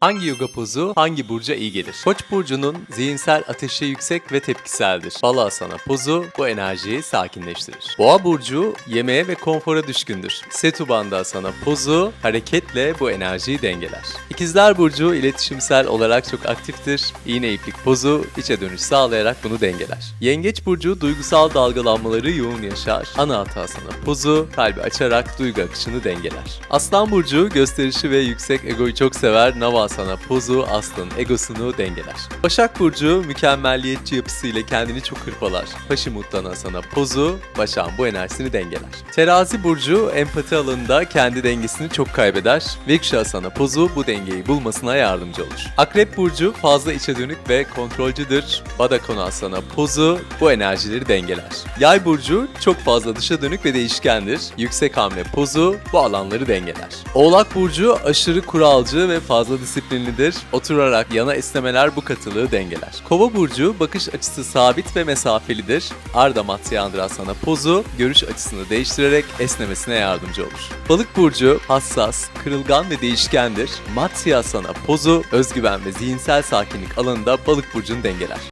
Hangi yoga pozu hangi burca iyi gelir? Koç burcunun zihinsel ateşi yüksek ve tepkiseldir. Balasana pozu bu enerjiyi sakinleştirir. Boğa burcu yemeğe ve konfora düşkündür. Setu Bandhasana pozu hareketle bu enerjiyi dengeler. İkizler burcu iletişimsel olarak çok aktiftir. İğne iplik pozu içe dönüş sağlayarak bunu dengeler. Yengeç burcu duygusal dalgalanmaları yoğun yaşar. Anahatasana pozu kalbi açarak duygu akışını dengeler. Aslan burcu gösterişi ve yüksek egoyu çok sever. Navasana pozu aslanın egosunu dengeler. Başak burcu mükemmelliyetçi yapısıyla kendini çok hırpalar. Paşimuttanasana pozu başağın bu enerjisini dengeler. Terazi burcu empati alanında kendi dengesini çok kaybeder. Vikshasana pozu bu dengeyi bulmasına yardımcı olur. Akrep burcu fazla içe dönük ve kontrolcüdür. Badakonasana pozu bu enerjileri dengeler. Yay burcu çok fazla dışa dönük ve değişkendir. Yüksek hamle pozu bu alanları dengeler. Oğlak burcu aşırı kuralcı ve fazla disiplinlidir. Oturarak yana esnemeler bu katılığı dengeler. Kova burcu bakış açısı sabit ve mesafelidir. Ardha Matsyendrasana pozu görüş açısını değiştirerek esnemesine yardımcı olur. Balık burcu hassas, kırılgan ve değişkendir. Matsyasana pozu özgüven ve zihinsel sakinlik alanında balık burcunu dengeler.